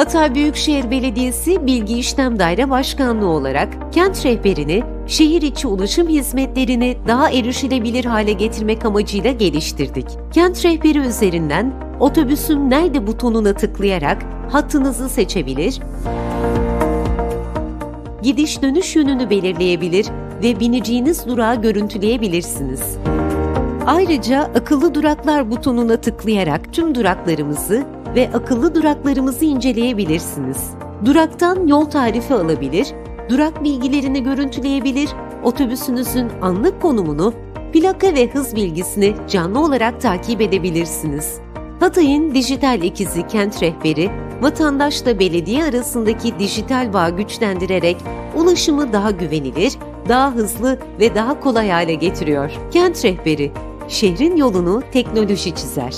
Hatay Büyükşehir Belediyesi Bilgi İşlem Daire Başkanlığı olarak kent rehberini şehir içi ulaşım hizmetlerini daha erişilebilir hale getirmek amacıyla geliştirdik. Kent rehberi üzerinden otobüsüm nerede butonuna tıklayarak hattınızı seçebilir, gidiş dönüş yönünü belirleyebilir ve bineceğiniz durağı görüntüleyebilirsiniz. Ayrıca akıllı duraklar butonuna tıklayarak tüm duraklarımızı ve akıllı duraklarımızı inceleyebilirsiniz. Duraktan yol tarifi alabilir, durak bilgilerini görüntüleyebilir, otobüsünüzün anlık konumunu, plaka ve hız bilgisini canlı olarak takip edebilirsiniz. Hatay'ın dijital ikizi kent rehberi, vatandaşla belediye arasındaki dijital bağı güçlendirerek ulaşımı daha güvenilir, daha hızlı ve daha kolay hale getiriyor. Kent rehberi, şehrin yolunu teknoloji çizer.